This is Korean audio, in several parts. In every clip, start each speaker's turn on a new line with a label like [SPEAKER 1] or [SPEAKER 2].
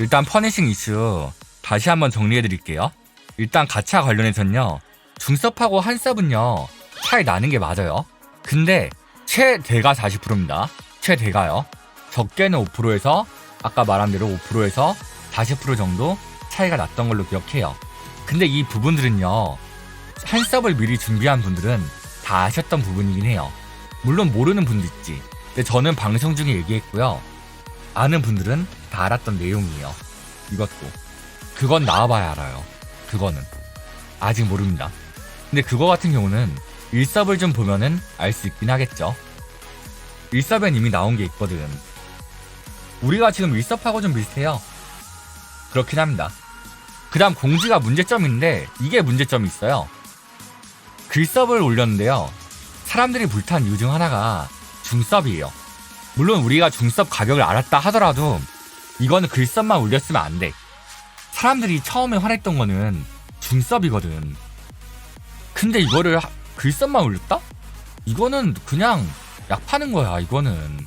[SPEAKER 1] 일단 퍼니싱 이슈 다시 한번 정리해 드릴게요. 일단 가차 관련해서는요. 중섭하고 한섭은요. 차이 나는 게 맞아요. 근데 최대가 40%입니다. 최대가요. 적게는 5%에서 아까 말한 대로 5%에서 40% 정도 차이가 났던 걸로 기억해요. 근데 이 부분들은요. 한섭을 미리 준비한 분들은 다 아셨던 부분이긴 해요. 물론 모르는 분도 있지. 근데 저는 방송 중에 얘기했고요. 아는 분들은 다 알았던 내용이에요. 이것도. 그건 나와봐야 알아요. 그거는. 아직 모릅니다. 근데 그거 같은 경우는 일섭을 좀 보면은 알 수 있긴 하겠죠. 일섭엔 이미 나온 게 있거든. 우리가 지금 일섭하고 좀 비슷해요. 그렇긴 합니다. 그 다음 공지가 문제점인데 이게 문제점이 있어요. 글섭을 올렸는데요. 사람들이 불탄 이유 중 하나가 중섭이에요. 물론 우리가 중섭 가격을 알았다 하더라도 이거는 글섭만 올렸으면 안 돼. 사람들이 처음에 화냈던 거는 중섭이거든. 근데 이거를 하- 글섭만 올렸다? 이거는 그냥 약 파는 거야. 이거는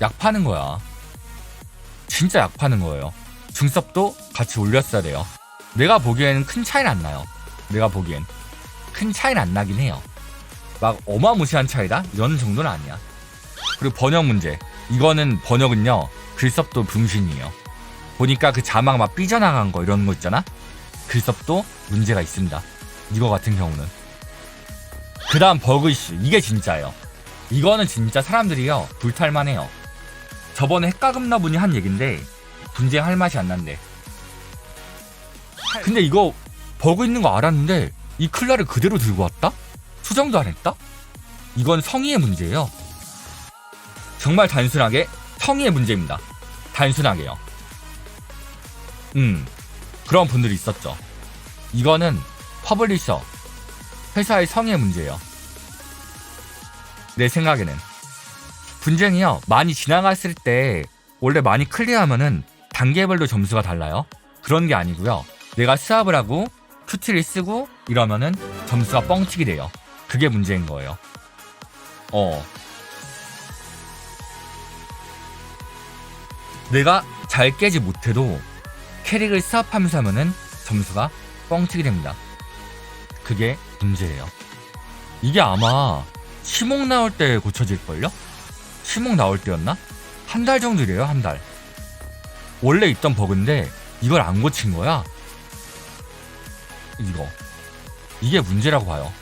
[SPEAKER 1] 약 파는 거야. 진짜 약 파는 거예요. 중섭도 같이 올렸어야 돼요. 내가 보기에는 큰 차이는 안 나요. 내가 보기엔 큰 차이는 안 나긴 해요. 막 어마무시한 차이다? 이런 정도는 아니야. 그리고 번역 문제. 이거는 번역은요, 글섭도 병신이에요. 보니까 그 자막 막 삐져나간 거 이런 거 있잖아? 글섭도 문제가 있습니다. 이거 같은 경우는. 그 다음 버그 이슈. 이게 진짜예요. 이거는 진짜 사람들이요, 불탈만해요. 저번에 핵가금나 분이 한 얘긴데, 분쟁할 맛이 안 난대. 근데 이거 버그 있는 거 알았는데, 이 클라를 그대로 들고 왔다? 수정도 안 했다? 이건 성의의 문제예요. 정말 단순하게 성의의 문제입니다. 단순하게요. 음, 그런 분들이 있었죠. 이거는 퍼블리셔, 회사의 성의의 문제예요. 내 생각에는. 분쟁이요, 많이 지나갔을 때, 원래 많이 클리어하면은 단계별로 점수가 달라요. 그런 게 아니고요. 내가 수압을 하고, 큐티를 쓰고, 이러면은 점수가 뻥치게 돼요. 그게 문제인 거예요. 어. 내가 잘 깨지 못해도 캐릭을 스왑하면서 하면은 점수가 뻥치게 됩니다. 그게 문제예요. 이게 아마 시목 나올 때 고쳐질걸요? 시목 나올 때였나? 한 달 정도래요, 한 달. 원래 있던 버그인데 이걸 안 고친 거야. 이거. 이게 문제라고 봐요.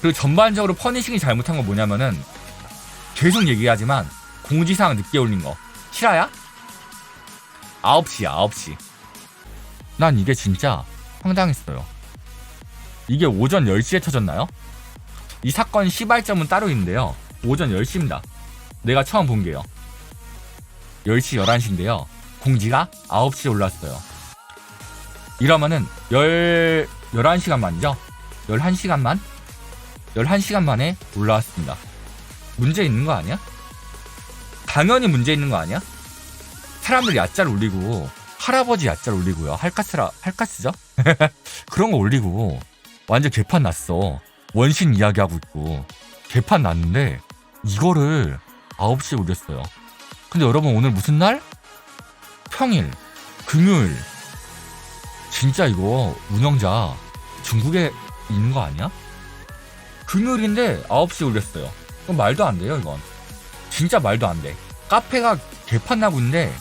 [SPEAKER 1] 그리고 전반적으로 퍼니싱이 잘못한 건 뭐냐면은 계속 얘기하지만 공지사항 늦게 올린 거 실화야? 9시야 9시 난 이게 진짜 황당했어요 이게 오전 10시에 터졌나요? 이 사건 시발점은 따로 있는데요 오전 10시입니다 내가 처음 본 게요 10시 11시인데요 공지가 9시에 올랐어요 이러면은 10, 11시간 만이죠? 11시간 만? 11시간 만에 올라왔습니다. 문제 있는 거 아니야? 당연히 문제 있는 거 아니야? 사람들이 야짤 올리고 할아버지 야짤 올리고요. 할카스라 할카스죠? 그런 거 올리고 완전 개판 났어. 원신 이야기하고 있고 개판 났는데 이거를 9시에 올렸어요. 근데 여러분 오늘 무슨 날? 평일, 금요일. 진짜 이거 운영자 중국에 있는 거 아니야? 금요일인데 9시에 올렸어요. 그럼 말도 안 돼요, 이건. 진짜 말도 안 돼. 카페가 개판 나고 있는데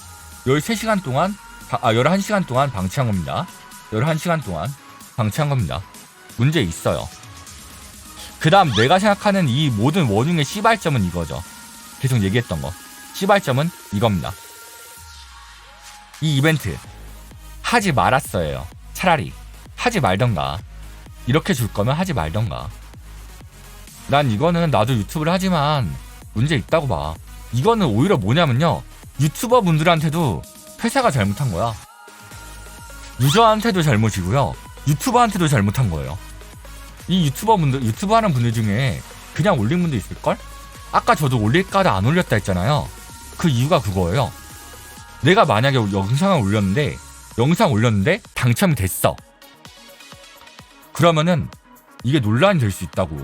[SPEAKER 1] 13시간 동안, 바- 아, 11시간 동안 방치한 겁니다. 11시간 동안 방치한 겁니다. 문제 있어요. 그 다음 내가 생각하는 이 모든 원흉의 시발점은 이거죠. 계속 얘기했던 거. 시발점은 이겁니다. 이 이벤트 하지 말았어요. 차라리 하지 말던가. 이렇게 줄 거면 하지 말던가. 난 이거는 나도 유튜브를 하지만 문제 있다고 봐. 이거는 오히려 뭐냐면요. 유튜버 분들한테도 회사가 잘못한 거야. 유저한테도 잘못이고요. 유튜버한테도 잘못한 거예요. 이 유튜버 분들, 유튜브 하는 분들 중에 그냥 올린 분도 있을걸? 아까 저도 올릴까다 안 올렸다 했잖아요. 그 이유가 그거예요. 내가 만약에 영상을 올렸는데, 영상 올렸는데 당첨이 됐어. 그러면은 이게 논란이 될 수 있다고.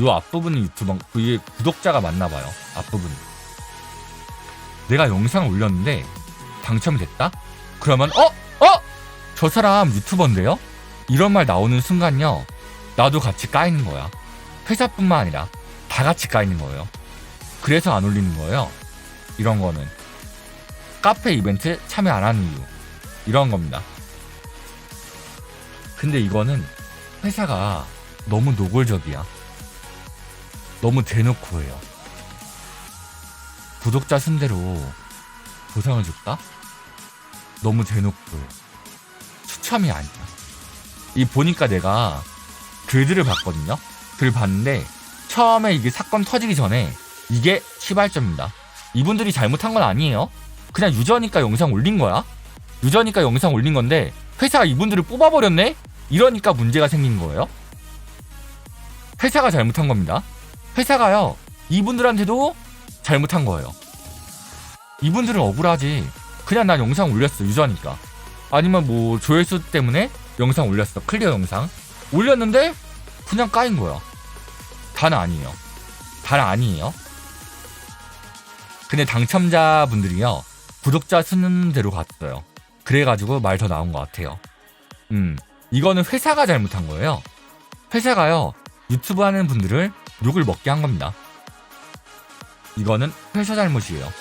[SPEAKER 1] 요 앞부분이 유튜버 그게 구독자가 많나 봐요. 앞부분. 내가 영상을 올렸는데 당첨이 됐다? 그러면 어? 어? 저 사람 유튜버인데요? 이런 말 나오는 순간요. 나도 같이 까이는 거야. 회사뿐만 아니라 다 같이 까이는 거예요. 그래서 안 올리는 거예요. 이런 거는. 카페 이벤트 참여 안 하는 이유. 이런 겁니다. 근데 이거는 회사가 너무 노골적이야. 너무 대놓고 해요. 구독자 순대로 보상을 줬다? 너무 대놓고. 추첨이 아니야. 이 보니까 내가 글들을 봤거든요. 글 봤는데 처음에 이게 사건 터지기 전에 이게 시발점입니다. 이분들이 잘못한 건 아니에요. 그냥 유저니까 영상 올린 거야. 유저니까 영상 올린 건데 회사가 이분들을 뽑아버렸네? 이러니까 문제가 생긴 거예요. 회사가 잘못한 겁니다. 회사가요. 이분들한테도 잘못한 거예요. 이분들은 억울하지. 그냥 난 영상 올렸어. 유저니까. 아니면 뭐 조회수 때문에 영상 올렸어. 클리어 영상. 올렸는데 그냥 까인 거야. 다는 아니에요. 다는 아니에요. 근데 당첨자분들이요. 구독자 수는 대로 갔어요. 그래가지고 말 더 나온 것 같아요. 음, 이거는 회사가 잘못한 거예요. 회사가요, 유튜브 하는 분들을 욕을 먹게 한 겁니다. 이거는 회사 잘못이에요.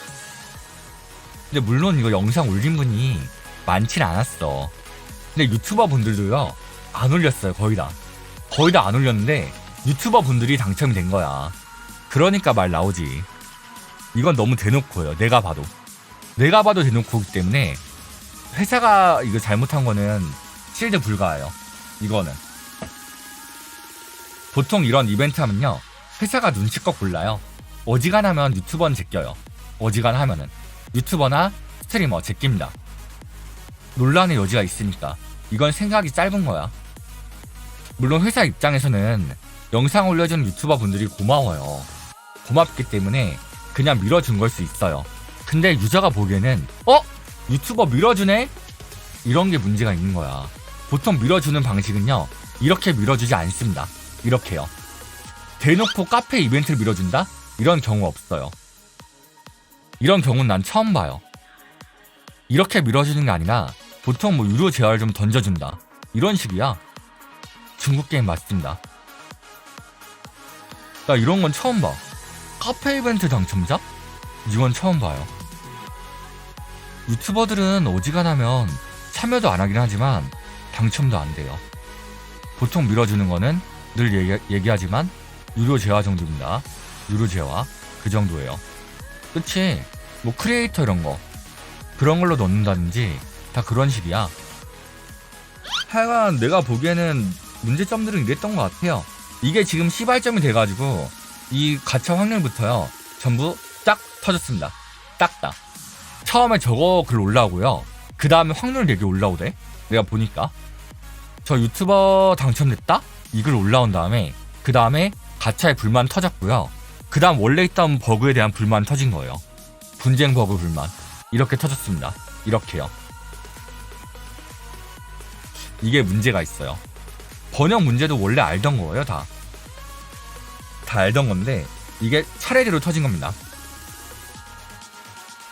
[SPEAKER 1] 근데 물론 이거 영상 올린 분이 많진 않았어. 근데 유튜버 분들도요, 안 올렸어요, 거의 다. 거의 다 안 올렸는데, 유튜버 분들이 당첨이 된 거야. 그러니까 말 나오지. 이건 너무 대놓고요, 내가 봐도. 내가 봐도 대놓고기 때문에, 회사가 이거 잘못한 거는 실드 불가해요. 이거는. 보통 이런 이벤트 하면요. 회사가 눈치껏 골라요. 어지간하면 유튜버는 제껴요. 어지간하면은. 유튜버나 스트리머 제낍니다. 논란의 여지가 있으니까. 이건 생각이 짧은 거야. 물론 회사 입장에서는 영상 올려주는 유튜버 분들이 고마워요. 고맙기 때문에 그냥 밀어준 걸 수 있어요. 근데 유저가 보기에는 어? 유튜버 밀어주네? 이런 게 문제가 있는 거야. 보통 밀어주는 방식은요. 이렇게 밀어주지 않습니다. 이렇게요. 대놓고 카페 이벤트를 밀어준다? 이런 경우 없어요. 이런 경우는 난 처음 봐요. 이렇게 밀어주는 게 아니라 보통 뭐 유료 제어를 좀 던져준다. 이런 식이야. 중국 게임 맞습니다. 나 이런 건 처음 봐. 카페 이벤트 당첨자? 이건 처음 봐요. 유튜버들은 어지간하면 참여도 안 하긴 하지만 당첨도 안 돼요. 보통 밀어주는 거는 늘 얘기, 얘기하지만 유료 재화 정도입니다. 유료 재화 그 정도예요. 그치? 뭐 크리에이터 이런 거 그런 걸로 넣는다든지 다 그런 식이야. 하여간 내가 보기에는 문제점들은 이랬던 것 같아요. 이게 지금 시발점이 돼가지고 이 가차 확률부터요 전부 딱 터졌습니다. 딱 다. 처음에 저거 글 올라오고요. 그 다음에 확률 되게 올라오대. 내가 보니까 저 유튜버 당첨됐다 이 글 올라온 다음에 그 다음에 가차에 불만 터졌고요. 그 다음 원래 있던 버그에 대한 불만 터진 거예요. 분쟁 버그 불만 이렇게 터졌습니다. 이렇게요. 이게 문제가 있어요. 번역 문제도 원래 알던 거예요, 다. 다 알던 건데, 이게 차례대로 터진 겁니다.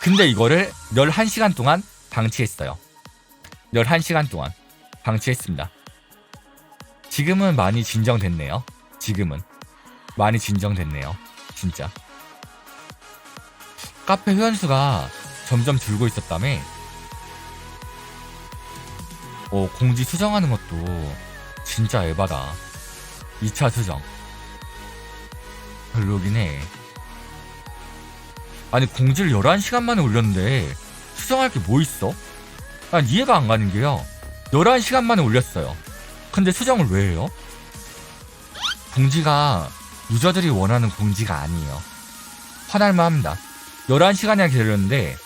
[SPEAKER 1] 근데 이거를 11시간 동안 방치했어요. 11시간 동안 방치했습니다. 지금은 많이 진정됐네요. 지금은. 많이 진정됐네요. 진짜. 카페 회원수가 점점 줄고 있었다며. 어, 공지 수정하는 것도 진짜 에바다. 2차 수정. 별로긴 해. 아니, 공지를 11시간 만에 올렸는데 수정할 게 뭐 있어? 난 이해가 안 가는 게요. 11시간 만에 올렸어요. 근데 수정을 왜 해요? 공지가 유저들이 원하는 공지가 아니에요. 화날만 합니다. 11시간이나 기다렸는데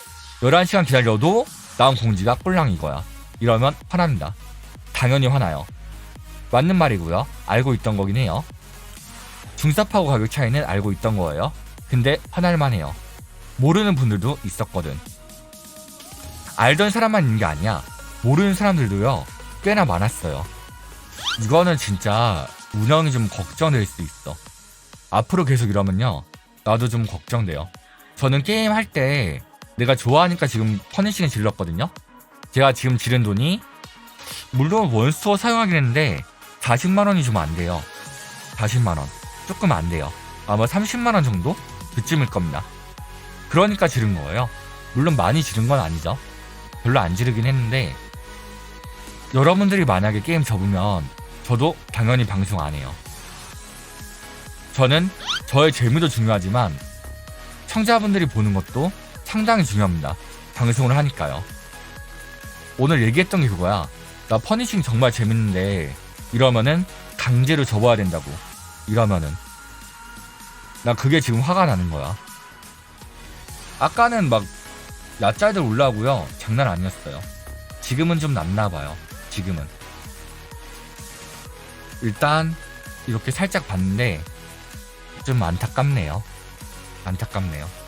[SPEAKER 1] 11시간 기다려도 나온 공지가 꼴랑 이거야. 이러면 화납니다. 당연히 화나요. 맞는 말이고요. 알고 있던 거긴 해요. 중섭하고 가격 차이는 알고 있던 거예요. 근데 화날만 해요. 모르는 분들도 있었거든. 알던 사람만 있는 게 아니야. 모르는 사람들도요. 꽤나 많았어요. 이거는 진짜 운영이 좀 걱정될 수 있어. 앞으로 계속 이러면요. 나도 좀 걱정돼요. 저는 게임 할 때 내가 좋아하니까 지금 퍼니싱을 질렀거든요. 제가 지금 지른 돈이 물론 원스토어 사용하긴 했는데 40만 원이 좀 안 돼요. 40만 원. 조금 안 돼요. 아마 30만 원 정도? 그쯤일 겁니다. 그러니까 지른 거예요. 물론 많이 지른 건 아니죠. 별로 안 지르긴 했는데 여러분들이 만약에 게임 접으면 저도 당연히 방송 안 해요. 저는 저의 재미도 중요하지만 청자분들이 보는 것도 상당히 중요합니다. 방송을 하니까요. 오늘 얘기했던 게 그거야. 나 퍼니싱 정말 재밌는데 이러면은 강제로 접어야 된다고. 이러면은 나 그게 지금 화가 나는 거야. 아까는 막 야짤들 올라오고요. 장난 아니었어요. 지금은 좀 낫나 봐요. 지금은. 일단 이렇게 살짝 봤는데 좀 안타깝네요. 안타깝네요.